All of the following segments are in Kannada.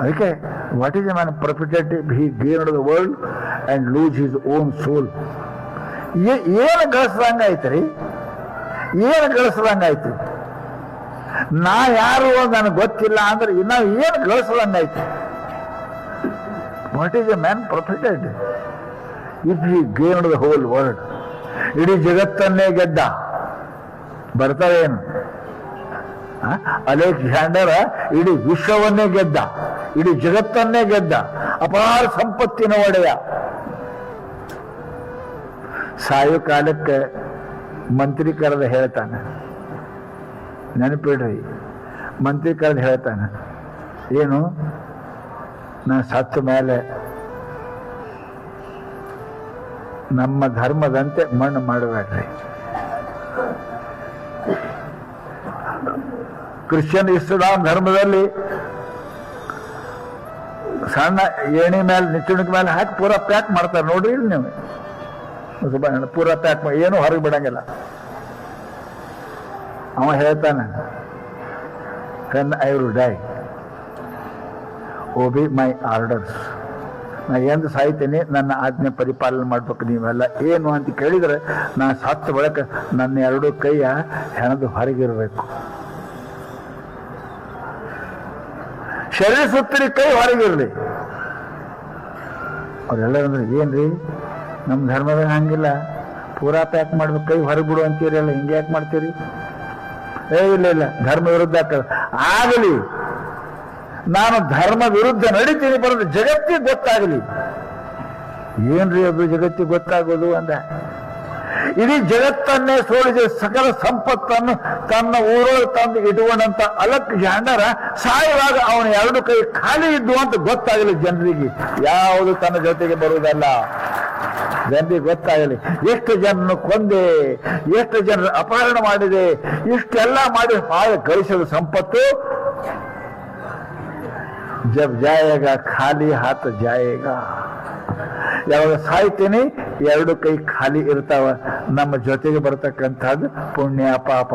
ಅದಕ್ಕೆ what is a man profited he gain the world and lose his own soul ಏನು ಗಳಿಸ್ದಂಗೆ ರೀ ಏನು ಗಳಿಸ್ದಂಗಾಯ್ತು ನಾ ಯಾರು ನನಗೆ ಗೊತ್ತಿಲ್ಲ ಅಂದ್ರೆ ಇನ್ನ ಏನು ಗಳಿಸ್ದಂಗಾಯ್ತು what is a man profited if he gain the whole world ಇಡೀ ಜಗತ್ತನ್ನೇ ಗೆದ್ದ. ಬರ್ತಾರೇನು ಅಲೆಕ್ಸಾಂಡರ್ ಇಡೀ ವಿಶ್ವವನ್ನೇ ಗೆದ್ದ. ಇಡೀ ಜಗತ್ತನ್ನೇ ಗೆದ್ದ. ಅಪಾರ ಸಂಪತ್ತಿನ ಒಡೆಯ. ಸಾಯು ಕಾಲಕ್ಕೆ ಮಂತ್ರಿ ಕರೆದ ಹೇಳ್ತಾನೆ. ನೆನಪಿಡ್ರಿ. ಮಂತ್ರಿ ಕರೆದು ಹೇಳ್ತಾನೆ. ಏನು? ನಾ ಸತ್ತ ಮೇಲೆ ನಮ್ಮ ಧರ್ಮದಂತೆ ಮಣ್ಣು ಮಾಡಬೇಡ್ರಿ. ಕ್ರಿಶ್ಚಿಯನ್ ಇಸ್ಲಾಂ ಧರ್ಮದಲ್ಲಿ ಸಣ್ಣ ಏಣಿ ಮೇಲೆ ನಿಚ್ಚುಣಿಕೆ ಮೇಲೆ ಹಾಕಿ ಪೂರಾ ಪ್ಯಾಕ್ ಮಾಡ್ತಾರೆ. ನೋಡ್ರಿ ಇಲ್ಲಿ ನೀವು. ಪೂರಾ ಪ್ಯಾಕ್ ಏನು ಹೊರಗೆ ಬಿಡಂಗಿಲ್ಲ. ಅವ ಹೇಳ್ತಾನೆ can I will die by my orders ನಾ ಎಂದು ಸಾಯ್ತೇನೆ? ನನ್ನ ಆಜ್ಞೆ ಪರಿಪಾಲನೆ ಮಾಡ್ಬೇಕು ನೀವೆಲ್ಲ. ಏನು ಅಂತ ಕೇಳಿದ್ರೆ ನಾನು ಸತ್ತ ಬಳಕ ನನ್ನ ಎರಡು ಕೈಯ ಹೆಣದು ಹೊರಗಿರಬೇಕು. ಶರೀರ ಸುತ್ತರಿ ಕೈ ಹೊರಗಿರಲಿ. ಅವರೆಲ್ಲರೂ ಅಂದ್ರೆ ಏನ್ರಿ? ನಮ್ಮ ಧರ್ಮದಾಗ ಹಂಗಿಲ್ಲ. ಪೂರಾ ಪ್ಯಾಕ್ ಮಾಡ್ಬೇಕು ಕೈ ಹೊರಗೆ ಬಿಡು ಅಂತೀರಲ್ಲ ಹಿಂಗೆ ಯಾಕೆ ಮಾಡ್ತೀರಿ? ಏ, ಇಲ್ಲ ಇಲ್ಲ, ಧರ್ಮ ವಿರುದ್ಧ ಆಗಲಿ. ನಾನು ಧರ್ಮ ವಿರುದ್ಧ ನಡೀತೀನಿ ಬರೋದು ಜಗತ್ತಿಗೆ ಗೊತ್ತಾಗಲಿ. ಏನ್ರಿ ಅದು ಜಗತ್ತಿಗೆ ಗೊತ್ತಾಗೋದು ಅಂದ? ಇಡೀ ಜಗತ್ತನ್ನೇ ಸೋಲಿಸಿ ಸಕಲ ಸಂಪತ್ತನ್ನು ತನ್ನ ಊರೊಳಗೆ ತಂದು ಇಟ್ಕೊಂಡಂತ ಅಲಕ್ ಜಾಂಡರ ಸಾಯುವಾಗ ಅವನ ಎರಡು ಕೈ ಖಾಲಿ ಇದ್ದು ಅಂತ ಗೊತ್ತಾಗಲಿ ಜನರಿಗೆ. ಯಾವುದು ತನ್ನ ಜೊತೆಗೆ ಬರುವುದಲ್ಲ? ಜನರಿಗೆ ಗೊತ್ತಾಗಲಿ. ಎಷ್ಟು ಜನರನ್ನು ಕೊಂದೆ, ಎಷ್ಟು ಜನರ ಅಪಹರಣ ಮಾಡಿದೆ, ಇಷ್ಟೆಲ್ಲ ಮಾಡಿ ಹಾಳು ಗಳಿಸಿದ ಸಂಪತ್ತು? ಜಬ್ ಜಾಯೇಗ, ಖಾಲಿ ಹಾತ ಜಾಯೇಗ. ಯಾವಾಗ ಸಾಯ್ತೀನಿ? ಎರಡು ಕೈ ಖಾಲಿ ಇರ್ತಾವ, ನಮ್ಮ ಜೊತೆಗೆ ಬರತಕ್ಕಂಥದ್ದು ಪುಣ್ಯ ಪಾಪ.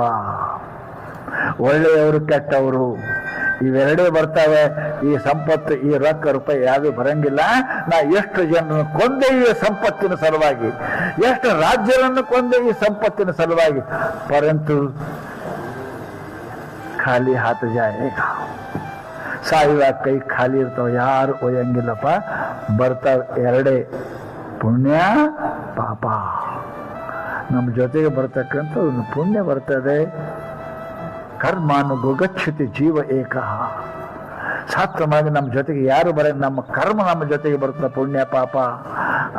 ಒಳ್ಳೆಯವರು ಕೆಟ್ಟವರು. ಇವೆರಡೇ ಬರ್ತಾವೆ, ಈ ಸಂಪತ್ತು, ಈ ರೊಕ್ಕ ರೂಪಾಯಿ ಯಾವುದು ಬರಂಗಿಲ್ಲ. ನಾ ಎಷ್ಟು ಜನರನ್ನು ಕೊಂದೆ ಈ ಸಂಪತ್ತಿನ ಸಲುವಾಗಿ. ಎಷ್ಟು ರಾಜ್ಯರನ್ನು ಕೊಂದೆ ಈ ಸಂಪತ್ತಿನ ಸಲುವಾಗಿ. ಪರಂತು ಖಾಲಿ ಹಾತ ಜಾಯೇಗ ಸಾಯುವ ಕೈ ಖಾಲಿ ಇರ್ತಾವ, ಯಾರು ಒಯ್ಯಂಗಿಲ್ಲಪ್ಪ. ಬರ್ತಾವೆ ಎರಡೇ ಪುಣ್ಯ ಪಾಪ. ನಮ್ಮ ಜೊತೆಗೆ ಬರ್ತಕ್ಕಂಥ ಒಂದು ಪುಣ್ಯ ಬರ್ತದೆ. ಕರ್ಮಾನು ಗುಗಚ್ಛತಿ ಜೀವ ಏಕ. ಸಾತ್ವವಾಗಿ ನಮ್ಮ ಜೊತೆಗೆ ಯಾರು ಬರ, ನಮ್ಮ ಕರ್ಮ ನಮ್ಮ ಜೊತೆಗೆ ಬರ್ತದೆ ಪುಣ್ಯ ಪಾಪ.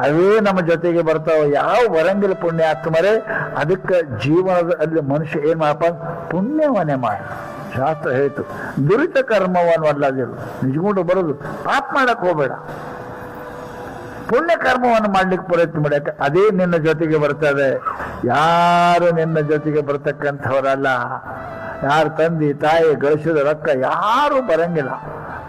ಅವೇ ನಮ್ಮ ಜೊತೆಗೆ ಬರ್ತಾವ. ಯಾವ ಬರಂಗಿಲ್ಲ ಪುಣ್ಯ ಆತ್ಮರೆ ಅದಕ್ಕೆ ಜೀವನದಲ್ಲಿ ಮನುಷ್ಯ ಏನು ಮಾಡಪ್ಪ? ಪುಣ್ಯವನ್ನೇ ಮಾಡಿ. ಶಾಸ್ತ್ರ ಹೇಳ್ತು, ದುರಿತ ಕರ್ಮವನ್ನು ಅಲ್ಲದಿರು. ನಿಜಗೊಂಡು ಬರೋದು. ಪಾಪ ಮಾಡಕ್ಕೆ ಹೋಗ್ಬೇಡ. ಪುಣ್ಯ ಕರ್ಮವನ್ನು ಮಾಡ್ಲಿಕ್ಕೆ ಪ್ರಯತ್ನ ಮಾಡಕ್ಕೆ ಅದೇ ನಿನ್ನ ಜೊತೆಗೆ ಬರ್ತದೆ. ಯಾರು ನಿನ್ನ ಜೊತೆಗೆ ಬರ್ತಕ್ಕಂಥವರಲ್ಲ. ಯಾರು ತಂದೆ, ತಾಯಿ, ಗಳಿಸಿದ ರೊಕ್ಕ ಯಾರು ಬರಂಗಿಲ್ಲ.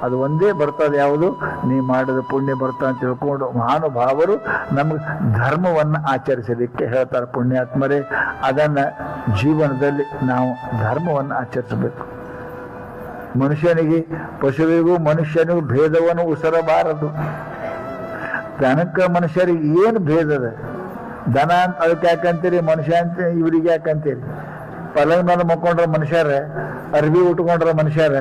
ಅದು ಒಂದೇ ಬರ್ತದೆ. ಯಾವುದು? ನೀ ಮಾಡಿದ ಪುಣ್ಯ ಬರ್ತ ಅಂತ ತಿಳ್ಕೊಂಡು ಮಹಾನುಭಾವರು ನಮಗೆ ಧರ್ಮವನ್ನು ಆಚರಿಸಲಿಕ್ಕೆ ಹೇಳ್ತಾರೆ ಪುಣ್ಯಾತ್ಮರೇ. ಅದನ್ನು ಜೀವನದಲ್ಲಿ ನಾವು ಧರ್ಮವನ್ನು ಆಚರಿಸಬೇಕು. ಮನುಷ್ಯನಿಗೆ, ಪಶುವಿಗೂ, ಮನುಷ್ಯನಿಗೂ ಭೇದವನ್ನು ಉಸರಬಾರದು. ದನಕ್ಕ ಮನುಷ್ಯರಿಗೆ ಏನು ಭೇದ ಅದ? ದನ ಅಂತ ಅದಕ್ಕೆ ಯಾಕಂತೀರಿ? ಮನುಷ್ಯ ಅಂತ ಇವ್ರಿಗೆ ಯಾಕಂತೀರಿ? ಪಲಂಗ್ ಮೇಲೆ ಮಕ್ಕೊಂಡ್ರ ಮನುಷ್ಯರ ಅರ್ಬಿ ಉಟ್ಕೊಂಡ್ರ ಮನುಷ್ಯರ?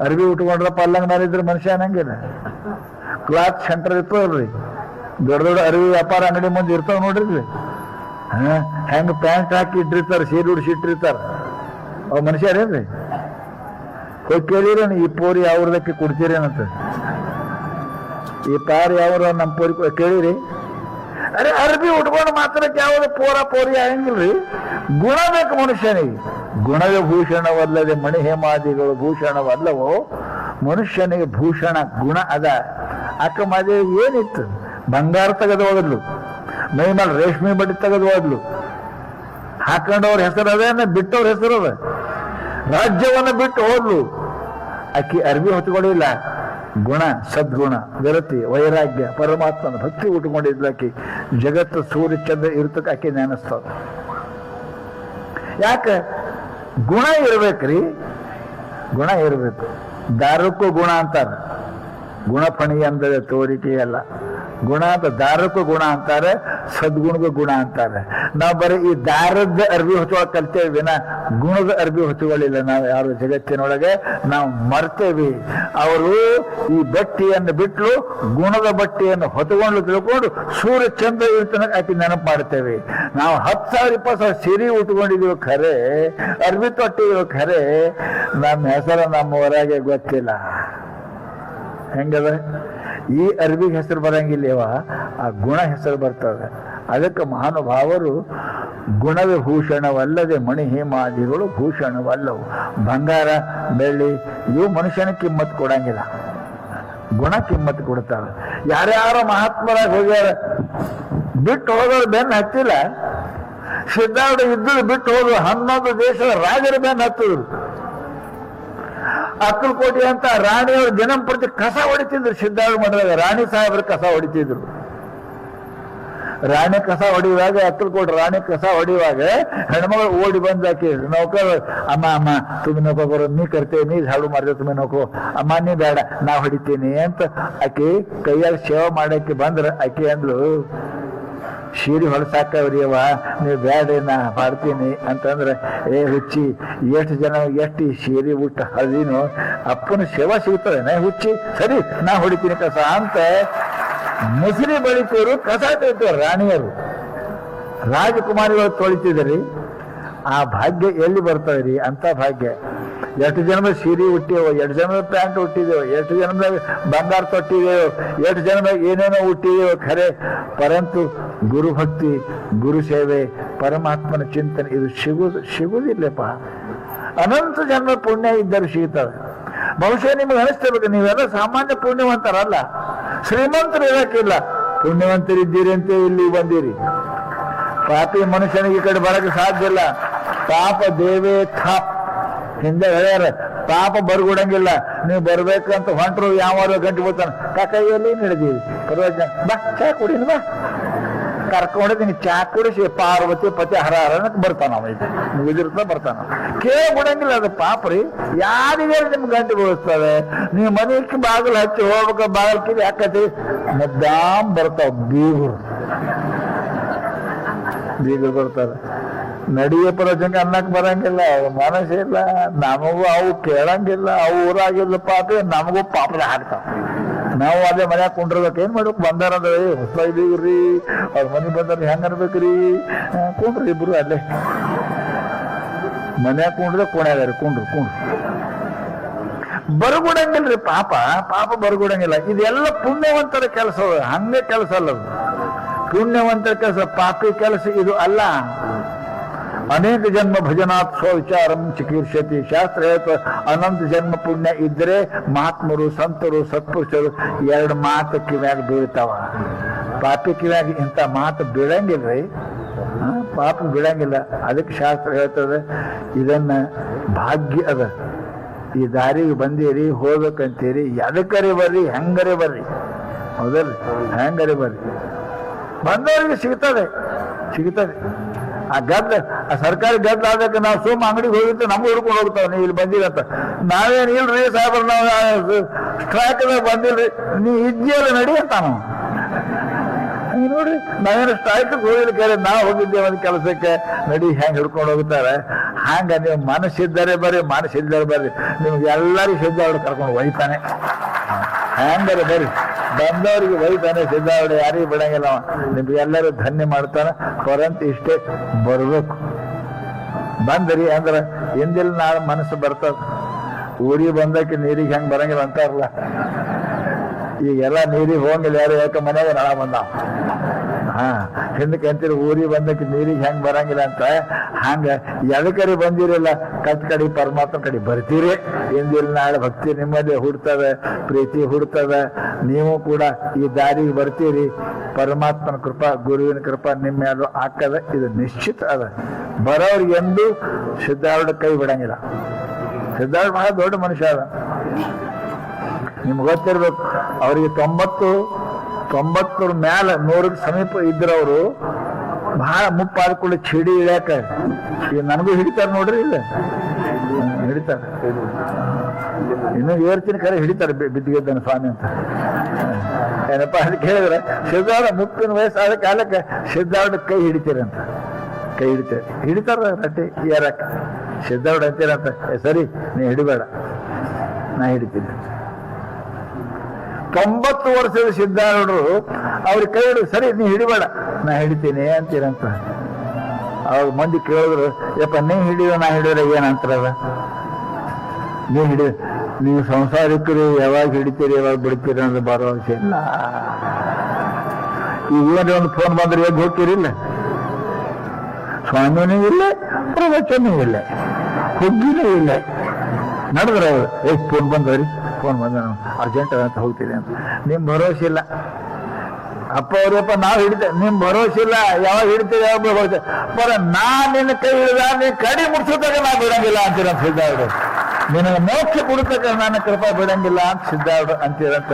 ಅರ್ಬಿ ಉಟ್ಕೊಂಡ್ರ ಪಲ್ಲಂಗ್ ಮೇಲೆ ಇದ್ರೆ ಮನುಷ್ಯ ಅನ್ನಂಗಿಲ್ಲ. ಕ್ಲಾತ್ ಸೆಂಟರ್ ಇರ್ತಾವಲ್ರಿ ದೊಡ್ಡ ದೊಡ್ಡ ಅರಿವಿ ವ್ಯಾಪಾರ ಅಂಗಡಿ ಮುಂದೆ ಇರ್ತಾವ ನೋಡ್ರಿ. ಹ? ಹೆಂಗ್ ಪ್ಯಾಂಟ್ ಹಾಕಿ ಇಟ್ಟಿರ್ತಾರ, ಸೀರೆ ಉಡಿಸಿ ಇಟ್ಟಿರ್ತಾರ. ಅವ್ ಮನುಷ್ಯರೇನ್ರಿ? ಹೋಗಿ ಕೇಳಿರೇನು, ಈ ಪೋರಿ ಅವ್ರದಕ್ಕೆ ಕೊಡ್ತೀರೇನಂತ? ಈ ಪಾರ್ ಯಾವ್ರ ನಮ್ಮ ಪೋರಿ ಕೇಳಿರಿ. ಅರೆ ಅರ್ಬಿ ಉಟ್ಕೊಂಡು ಮಾತ್ರಕ್ಕೆ ಯಾವ್ದು ಪೋರ ಪೋರಿ ಆಗಂಗಿಲ್ರಿ. ಗುಣ ಬೇಕು ಮನುಷ್ಯನಿಗೆ. ಗುಣವೇ ಭೂಷಣವಲ್ಲದೆ ಮಣಿಹೇಮಾದಿಗಳು ಭೂಷಣವಲ್ಲವೋ, ಮನುಷ್ಯನಿಗೆ ಭೂಷಣ ಗುಣ ಅದ. ಅಕ್ಕ ಮಾದಿ ಏನಿತ್ತು? ಬಂಗಾರ ತೆಗೆದು ಹೋದ್ಲು. ಮೈ ಮೇಲೆ ರೇಷ್ಮೆ ಬಟ್ಟೆ ತೆಗೆದು ಹೋದ್ಲು. ಹಾಕೊಂಡವ್ರ ಹೆಸರು ಅದೇನ ಬಿಟ್ಟವ್ರ ಹೆಸರು ಅದ? ರಾಜ್ಯವನ್ನು ಬಿಟ್ಟು ಹೋದ್ಲು. ಅಕ್ಕಿ ಅರ್ಬಿ ಹೊತ್ಕೊಂಡಿಲ್ಲ. ಗುಣ, ಸದ್ಗುಣ, ವಿರತಿ, ವೈರಾಗ್ಯ, ಪರಮಾತ್ಮನ ಭಕ್ತಿ ಉಟ್ಕೊಂಡಿದ್ಲು ಆಕಿ ಜಗತ್ತು ಸೂರ್ಯ, ಚಂದ್ರ ಇರ್ತಕ್ಕ ಆಕೆ ನೆನೆಸ್ತದ ಯಾಕೆ? ಗುಣ ಇರ್ಬೇಕ್ರಿ. ಗುಣ ಇರಬೇಕು. ದಾರಕ್ಕೂ ಗುಣ ಅಂತಾರೆ. ಗುಣಪಣಿ ಅಂದರೆ ತೋರಿಕೆ ಅಲ್ಲ ಗುಣ ಅಂತ ದಾರಕ್ಕೂ ಗುಣ ಅಂತಾರೆ ಸದ್ಗುಣಗೂ ಗುಣ ಅಂತಾರೆ. ನಾವು ಬರೀ ಈ ದಾರದ ಅರ್ಬಿ ಹೊತ್ಕೊಳಕ್ ಕಲ್ತೇವೆ ವಿನ ಗುಣದ ಅರ್ಬಿ ಹೊತ್ಕೊಳ್ಳಿಲ್ಲ ನಾವು ಯಾರು ಜಗತ್ತಿನೊಳಗೆ, ನಾವು ಮರ್ತೇವಿ. ಅವರು ಈ ಬಟ್ಟೆಯನ್ನು ಬಿಟ್ಟು ಗುಣದ ಬಟ್ಟೆಯನ್ನು ಹೊತ್ತುಕೊಂಡು ತಿಳ್ಕೊಂಡು ಸೂರ್ಯ ಚಂದ್ರ ಇರ್ತನ ಆಕೆ ನೆನಪು ಮಾಡ್ತೇವೆ. ನಾವು ಹತ್ತು ಸಾವಿರ, ಇಪ್ಪತ್ತು ಸಾವಿರ ಸಿರಿ ಉಟ್ಕೊಂಡಿದೀವಿ ಖರೆ ಅರ್ಬಿ ತೊಟ್ಟಿದೀವಿ ಖರೆ, ನಮ್ಮ ಹೆಸರು ನಮ್ಮ ಹೊರಗೆ ಗೊತ್ತಿಲ್ಲ. ಹೆಂಗದ? ಈ ಅರ್ಬಿಗೆ ಹೆಸರು ಬರಂಗಿಲ್ಲವ, ಆ ಗುಣ ಹೆಸರು ಬರ್ತದೆ ಅದಕ್ಕೆ ಮಹಾನುಭಾವರು ಗುಣವಿಭೂಷಣವಲ್ಲದೆ ಮಣಿ ಹೇಮಾದಿಗಳು ಭೂಷಣವಲ್ಲವು. ಬಂಗಾರ, ಬೆಳ್ಳಿ, ಇವು ಮನುಷ್ಯನ ಕಿಮ್ಮತ್ತು ಕೊಡಂಗಿಲ್ಲ. ಗುಣ ಕಿಮ್ಮತ್ ಕೊಡ್ತಾರ ಯಾರ್ಯಾರ ಮಹಾತ್ಮರಾಗಿ ಹೋಗ್ಯಾರ, ಬಿಟ್ಟು ಹೋಗೋರು ಬೆನ್ನು ಹತ್ತಿಲ್ಲ ಸಿದ್ಧಾರ್ಥ ಇದ್ದರು ಬಿಟ್ಟು ಹೋದ್ರು, ಹನ್ನೊಂದು ದೇಶದ ರಾಜರ ಬೆನ್ನು ಹತ್ತಿದ್ರು. ಅಕ್ಕಲಕೋಟೆ ಅಂತ ರಾಣಿಯವರು ದಿನಂಪ್ರತಿ ಕಸ ಹೊಡಿತಿದ್ರು ಸಿದ್ಧಾರ್ಥ ಮಠದಾಗ ರಾಣಿ ಸಾಹೇಬರು ಕಸ ಹೊಡಿತಿದ್ರು. ರಾಣಿ ಕಸ ಹೊಡೆಯುವಾಗ ಅಕ್ಕಲಕೋಟೆ ರಾಣಿ ಕಸ ಹೊಡೆಯುವಾಗ, ಹೆಣ್ಮಗಳು ಓಡಿ ಬಂದು ಆಕಿ ನೌಕರ್, ಅಮ್ಮ ಅಮ್ಮ, ತುಂಬಿ ನೌಕ ಬರೋ, ನೀ ಕರ್ತೆ ನೀ ಝಾಡು ಮಾಡಿದ್ರೆ ತುಂಬಿ ನೌಕೋ ಅಮ್ಮ, ನೀ ಬೇಡ, ನಾ ಹೊಡಿತೀನಿ ಅಂತ ಆಕಿ ಕೈಯಾಗ ಸೇವೆ ಮಾಡಕ್ಕೆ ಬಂದ್ರ, ಆಕಿ ಅಂದ್ಲು ಶೀರಿ ಹೊಲಸಾಕವ್ರಿಯವ ನೀವು ಬೇಡ ನಾ ಮಾಡ್ತೀನಿ ಅಂತಂದ್ರೆ, ಏ ಹುಚ್ಚಿ, ಎಷ್ಟು ಜನ, ಎಷ್ಟು ಈ ಸೀರೆ ಉಟ್ಟ ಹಳದಿನು ಅಪ್ಪನ ಸೇವಾ ಸಿಗ್ತದೆ ನಾ ಹುಚ್ಚಿ, ಸರಿ, ನಾ ಹೊಡಿತೀನಿ ಕಸ ಅಂತ ಮುಸುರಿ ಬಳಿತವರು ಕಸ ತೆಗಿತವ್ರು ರಾಣಿಯರು ರಾಜಕುಮಾರಿಗಳು ತೊಳಿತಿದ್ರಿ ಆ ಭಾಗ್ಯ ಎಲ್ಲಿ ಬರ್ತದ್ರಿ ಅಂತ ಭಾಗ್ಯ. ಎಷ್ಟು ಜನ್ಮ ಸೀರೆ ಹುಟ್ಟಿದೆವು ಎಷ್ಟು ಜನ್ಮದ ಪ್ಯಾಂಟ್ ಹುಟ್ಟಿದೆವು ಎಷ್ಟು ಜನ್ಮದಾಗ ಬಂಗಾರ ತೊಟ್ಟಿದೆವು ಎಷ್ಟು ಜನ್ಮದಾಗ ಏನೇನೋ ಹುಟ್ಟಿದೆವು ಖರೆ. ಪರಂತು ಗುರುಭಕ್ತಿ ಗುರು ಸೇವೆ, ಪರಮಾತ್ಮನ ಚಿಂತನೆ, ಇದು ಸಿಗುದು ಸಿಗುದಿಲ್ಲಪ್ಪ ಅನಂತ ಜನ್ಮ ಪುಣ್ಯ ಇದ್ದರೂ ಸಿಗುತ್ತದೆ ಬಹುಶಃ ನಿಮ್ಗೆ ಅನಿಸ್ತಿರ್ಬೇಕು, ನೀವೆಲ್ಲ ಸಾಮಾನ್ಯ ಪುಣ್ಯವಂತರಲ್ಲ. ಶ್ರೀಮಂತರು ಇರಕ್ಕಿಲ್ಲ ಪುಣ್ಯವಂತರಿದ್ದೀರಿ ಅಂತ ಇಲ್ಲಿ ಬಂದಿರಿ. ಪಾಪಿ ಮನುಷ್ಯನಿಗೆ ಈ ಕಡೆ ಬರಕ್ಕೆ ಸಾಧ್ಯ ಇಲ್ಲ. ಪಾಪ ದೇವೇ ಥಾಪ್. ಹಿಂದೆ ಹೇಳ್ಯಾರ, ಪಾಪ ಬರ್ಗುಡಂಗಿಲ್ಲ. ನೀವು ಬರ್ಬೇಕಂತ ಹೊಂಟ್ರು ಯಾವ ಗಂಟೆ ಬರ್ತಾನೆ ಕಾಕ ಎಲ್ಲಿ ನಡೆದೀವಿ ಪರವಾಗಿ ಬಾ, ಚಾ ಕುಡಿನ ಬಾ. ಕರ್ಕೊಂಡಿದ್ದೀನಿ ಚಾ ಕುಡಿಸಿ ಪಾರ್ವತಿ, ಪತಿ ಹರ ಹರನಕ್ ಬರ್ತಾನ ಅವ ಇದು ಮುಗಿದಿರ್ತಾ ಬರ್ತಾನ. ಕೇಳ ಬಿಡಂಗಿಲ್ಲ ಅದು ಪಾಪ ರೀ. ಯಾರಿಗೆ ನಿಮ್ ಗಂಟೆ ಬೀಳಿಸ್ತದೆ? ನೀವು ಮನೆಗೆ ಬಾಗಿಲು ಹಚ್ಚಿ ಹೋಗ್ಬೇಕ, ಬಾಗಿಲು ಕಿವಿ ಹಾಕತಿ ಮುದ್ದಾಮ್ ಬರ್ತಾವ ಬೀಗುರು. ಬೀಗರು ಬರ್ತಾರೆ ನಡಿಯ ಪ್ರಜೆಗೆ ಅನ್ನಕ್ ಬರಂಗಿಲ್ಲ ಮನಸ್ಸೇ ಇಲ್ಲ, ನಮಗೂ ಅವು ಕೇಳಂಗಿಲ್ಲ, ಅವು ಊರಾಗಿಲ್ಲ ಪಾಪ, ನಮಗೂ ಪಾಪದ ಹಾಕ್ತಾವ ನಾವು ಅದೇ ಮನ್ಯಾಗ ಕುಂಡ್ರಬೇಕು ಏನ್ ಮಾಡ್ಬೇಕು? ಬಂದಾರ ಅಂದ್ರೆ ಹೊಸ ಇದೀವ್ರಿ ಅವ್ರ ಮನೆ ಬಂದಾರ ಹೆಂಗ್ ಅನ್ಬೇಕ್ರಿ? ಕುಂಡ್ರಿ ಇಬ್ರು ಅಲ್ಲೇ. ಮನ್ಯಾಗ ಕುಂಡ್ರೆ ಕೋಣ್ಯಾಗಾರಿ ಕುಂಡ್ರು ಕುಂಡ್ರು. ಬರ್ಗುಡಂಗಿಲ್ರಿ ಪಾಪ ಪಾಪ ಬರ್ಗುಡಂಗಿಲ್ಲ. ಇದೆಲ್ಲ ಪುಣ್ಯವಂತರ ಕೆಲಸ ಹಂಗೆ ಕೆಲಸ ಅಲ್ಲ ಅದು ಪುಣ್ಯವಂತರ ಕೆಲಸ ಪಾಪಿ ಕೆಲಸ ಇದು ಅಲ್ಲ. ಅನೇಕ ಜನ್ಮ ಭಜನಾತ್ ಸ್ವ ವಿಚಾರಂ ಚಿಕೀರ್ಷತಿ ಶಾಸ್ತ್ರ ಹೇಳ್ತ ಅನಂತ ಜನ್ಮ ಪುಣ್ಯ ಇದ್ರೆ ಮಹಾತ್ಮರು, ಸಂತರು, ಸತ್ಪುರುಷರು ಎರಡು ಮಾತು ಕಿವ್ಯಾಗ ಬೀಳ್ತಾವ. ಪಾಪಿ ಕಿವ್ಯಾಗ ಇಂಥ ಮಾತು ಬೀಳಂಗಿಲ್ರಿ? ಪಾಪ ಬೀಳಂಗಿಲ್ಲ. ಅದಕ್ಕೆ ಶಾಸ್ತ್ರ ಹೇಳ್ತದೆ, ಇದನ್ನ ಭಾಗ್ಯ ಅದ. ಈ ದಾರಿಗೆ ಬಂದಿರಿ, ಹೋಗ್ಬೇಕಂತೀರಿ ಎದಕ್ಕರೆ ಬರ್ರಿ, ಹೆಂಗರೆ ಬರ್ರಿ? ಹೌದಲ್ರಿ? ಹೆಂಗರೆ ಬರ್ರಿ? ಬಂದವರಿಗೆ ಸಿಗ್ತದೆ. ಸಿಗ್ತದೆ. ಆ ಗದ್ದ ಆ ಸರ್ಕಾರಿ ಗದ್ದ ಆದಕ್ಕೆ ನಾವು ಸುಮ್ಮ ಅಂಗಡಿಗೆ ಹೋಗಿದ್ದು ನಮ್ಗೆ ಹುಡ್ಕೊಂಡು ಹೋಗ್ತಾವ, ನೀವು ಇಲ್ಲಿ ಬಂದಿರಂತ ನಾವೇನು ಇಲ್ರಿ ಸಾಹೇಬ್ರ, ನಾವು ಸ್ಟ್ರೈಕ್ದಾಗ ಬಂದಿಲ್ರಿ. ನೀ ಇದ್ದೀಯಲ್ಲ ನಡಿ ಅಂತ ನಾವು. ನೋಡ್ರಿ, ನಾವೇನು ಸ್ಟ್ರೈಕ್ ಹೋಗಿಲ್ಲ ಕೇಳಿ, ನಾವು ಹೋಗಿದ್ದೇವೆ ಒಂದು ಕೆಲಸಕ್ಕೆ. ನಡಿ ಹೆಂಗೆ ಹಿಡ್ಕೊಂಡು ಹೋಗ್ತಾರೆ. ಹಂಗ ನೀವು ಮನಸ್ಸಿದ್ದರೆ ಬರ್ರಿ ಮನಸ್ಸಿದ್ದರೆ ಬರ್ರಿ. ನಿಮ್ಗೆ ಎಲ್ಲರಿಗೂ ಸಿದ್ಧಾವಡು ಕರ್ಕೊಂಡು ಒಯ್ತಾನೆ ಹೆಂಗಾರೆ ಬರ್ರಿ ಬಂದವರಿಗೆ ಒಯ್ತಾನೆ ಸಿದ್ದಾವಡೆ ಯಾರಿಗೂ ಬಿಡಂಗಿಲ್ಲ. ನಿಮ್ಗೆ ಎಲ್ಲರೂ ಧನ್ಯ ಮಾಡ್ತಾನೆ. ಪರಂತ ಇಷ್ಟೇ ಬರ್ಬೇಕು. ಬಂದ್ರಿ ಅಂದ್ರ ಹಿಂದಿಲ್ ನಾಳೆ ಮನಸ್ಸು ಬರ್ತದ. ಊರಿಗೆ ಬಂದಕ್ಕೆ ನೀರಿಗೆ ಹೆಂಗ್ ಬರಂಗಿಲ್ಲ ಅಂತಾರಲ್ಲ. ಈಗೆಲ್ಲ ನೀರಿಗೆ ಹೋಗಿಲ್ಲ, ಯಾರು ಯಾಕೆ ಮನೆಗೆ ನಾಳೆ ಬಂದ. ಹಾ ಹಿಂದಕ್ಕೆ ಅಂತೀರಿ ಊರಿಗೆ ಬಂದಕ್ಕೆ ನೀರಿಗೆ ಹೆಂಗ್ ಬರಂಗಿಲ್ಲ ಅಂತ ಹಂಗ ಎದಕರಿ ಬಂದಿರಲ್ಲ ಕಟ್ ಕಡೆ, ಪರಮಾತ್ಮ ಕಡೆ ಬರ್ತೀರಿ. ಹಿಂದಿಲ್ ನಾಳೆ ಭಕ್ತಿ ನಿಮ್ಮಲ್ಲಿ ಹುಡ್ತದ, ಪ್ರೀತಿ ಹುಡ್ತದ. ನೀವು ಕೂಡ ಈ ದಾರಿಗೆ ಬರ್ತೀರಿ. ಪರಮಾತ್ಮನ ಕೃಪಾ, ಗುರುವಿನ ಕೃಪಾ ನಿಮ್ಮ ಯಾರು ಹಾಕದ ಇದು ನಿಶ್ಚಿತ ಅದ. ಬರೋರ್ಗೆ ಎಂದು ಸಿದ್ಧಾರ್ಥ ಕೈ ಬಿಡಂಗಿಲ್ಲ. ಸಿದ್ಧಾರ್ಥ ಬಹಳ ದೊಡ್ಡ ಮನುಷ್ಯ ಅದ. ನಿಮ್ಗೆ ಗೊತ್ತಿರ್ಬೇಕು, ಅವರಿಗೆ ತೊಂಬತ್ತು ತೊಂಬತ್ತರ ಮ್ಯಾಲ ನೂರಕ್ಕೆ ಸಮೀಪ ಇದ್ರವರು ಬಹಳ ಮುಪ್ಪಾದ ಕೂಡ ಚಿಡಿ ಇಳ್ಯಾಕ. ನನಗೂ ಹಿಡಿತಾರೆ ನೋಡ್ರಿ ಇಲ್ಲ ಹಿಡಿತಾರೆ. ಇನ್ನು ಏರ್ತಿನ ಕರೆ ಹಿಡಿತಾರೆ ಬಿದ್ದಿಗೆದ್ದನ ಸ್ವಾಮಿ ಅಂತ. ಏನಪ್ಪ ಅಂತ ಕೇಳಿದ್ರೆ ಸಿದ್ಧಾರ್ಥ ಮುಪ್ಪಿನ ವಯಸ್ಸಾದ ಕಾಲಕ್ಕೆ ಸಿದ್ಧಾರ್ಥ ಕೈ ಹಿಡಿತೀರಂತ ಕೈ ಹಿಡಿತೇವೆ. ಹಿಡಿತಾರ ರಟ್ಟಿ ಏರಕ್ಕೆ ಸಿದ್ಧಾರ್ಥ ಅಂತೀರಂತ "ಏ, ಸರಿ ನೀ ಹಿಡಿಬೇಡ. ನಾ ಹಿಡಿತೀನಿ. ತೊಂಬತ್ತು ವರ್ಷದ ಸಿದ್ಧಾರೂಢರು ಅವ್ರಿಗೆ ಕೈ ಸರಿ, ನೀ ಹಿಡಿಬೇಡ, ನಾ ಹಿಡಿತೀನಿ ಅಂತೀರಂತ. ಅವಾಗ ಮಂದಿ ಕೇಳಿದ್ರು, ಯಪ್ಪ, ನೀ ಹಿಡಿಯೋ, ನಾ ಹಿಡಿದ್ರೆ ಏನಂತಾರದ ನೀ ಹಿಡಿ, ನೀವು ಸಂಸಾರಿಕರು, ಯಾವಾಗ ಹಿಡಿತೀರಿ, ಯಾವಾಗ ಬಿಡ್ತೀರಿ ಅನ್ನೋದು ಭರವಸೆ ಇಲ್ಲ. ಈಗ ಏನ್ರಿ ಒಂದು ಫೋನ್ ಬಂದ್ರೆ ಹೇಗೆ ಹೋಗ್ತೀರಿಲ್ಲ ಸ್ವಾಮಿನೂ ಇಲ್ಲ, ಪ್ರವಚನೂ ಇಲ್ಲ ಹುಗ್ಗಿನೂ ಇಲ್ಲ. ನಡೆದ್ರೆ ಏ ಫೋನ್ ಬಂದವ್ರಿ. ಫೋನ್ ಬಂದ ಅರ್ಜೆಂಟ್ ಅಂತ ಹೋಗ್ತೀನಿ ಅಂತ. ನಿಮ್ ಭರವಸೆ ಇಲ್ಲ. ಅಪ್ಪ ಅವ್ರಪ್ಪ ನಾವು ಹಿಡಿತ, ನಿಮ್ ಭರವಸೆ ಇಲ್ಲ. ಯಾವಾಗ ಹಿಡಿತೀರಿ, ಯಾವಾಗ ಬರ ನಾ ನಿನ್ನ ಕೈ ಹಿಡಿದ, ನೀನ್ ಕಡಿ ಮುಡ್ಸೋದಾಗ ನಾ ಬಿಡಂಗಿಲ್ಲ ಅಂತೀರ ಸಿದ್ಧಾರ್ಡು ನಿನಗೆ ಮೋಕ್ಷ ಕೊಡ್ತಕ್ಕ ನನ್ನ ಕೃಪಾ ಬಿಡಂಗಿಲ್ಲ ಅಂತ ಸಿದ್ಧಾರ್ಡು ಅಂತೀರಂತ.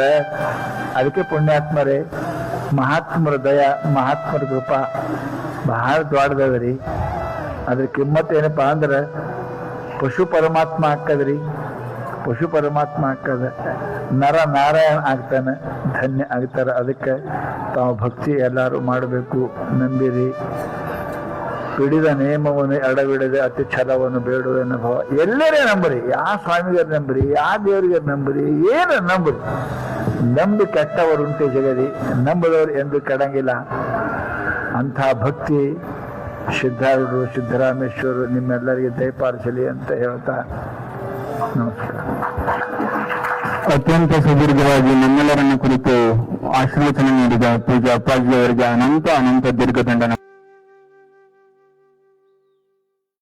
ಅದಕ್ಕೆ ಪುಣ್ಯಾತ್ಮರೇ, ಮಹಾತ್ಮರ ದಯ, ಮಹಾತ್ಮರ ಕೃಪಾ ಬಹಳ ದೊಡ್ಡದದ್ರಿ. ಅದ್ರ ಕಿಮ್ಮತ್ ಏನಪ್ಪಾ ಅಂದ್ರೆ, ಪಶು ಪರಮಾತ್ಮ ಹಾಕದ್ರಿ. ಪಶು ಪರಮಾತ್ಮ ಆಗ್ತದ. ನರ ನಾರಾಯಣ ಆಗ್ತಾನೆ, ಧನ್ಯ ಆಗ್ತಾರೆ. ಅದಕ್ಕೆ ತಾವು ಭಕ್ತಿ ಎಲ್ಲರೂ ಮಾಡಬೇಕು, ನಂಬಿರಿ. ಪಿಡಿದ ನಿಯಮವನ್ನು ಎಡಬಿಡದೆ ಅತಿ ಛಲವನ್ನು ಬೇಡುವ ಭಾವ. ಎಲ್ಲರೇ ನಂಬರಿ ಯಾವ ಸ್ವಾಮಿಗಾರ ನಂಬರಿ ಯಾವ ದೇವರಿಗೆ ನಂಬರಿ, ಏನು ನಂಬರಿ ನಂಬಿ ಕೆಟ್ಟವರುಂಟೆ ಜಗದಿ. ನಂಬದವರು ಎಂದು ಕೆಡಂಗಿಲ್ಲ. ಅಂಥ ಭಕ್ತಿ ಸಿದ್ಧಾರೂಢರು, ಸಿದ್ದರಾಮೇಶ್ವರರು ನಿಮ್ಮೆಲ್ಲರಿಗೆ ದಯಪಾಲಿಸಲಿ ಅಂತ ಹೇಳ್ತಾ ನಮಸ್ಕಾರ. ಅತ್ಯಂತ ಸುದೀರ್ಘವಾಗಿ ನಮ್ಮೆಲ್ಲರನ್ನ ಕುರಿತು ಆಶೀರ್ವಚನ ನೀಡಿದ ಪೂಜಾ ಅಪ್ಪಾಜಿಯವರಿಗೆ ಅನಂತ ಅನಂತ ದೀರ್ಘದಂಡ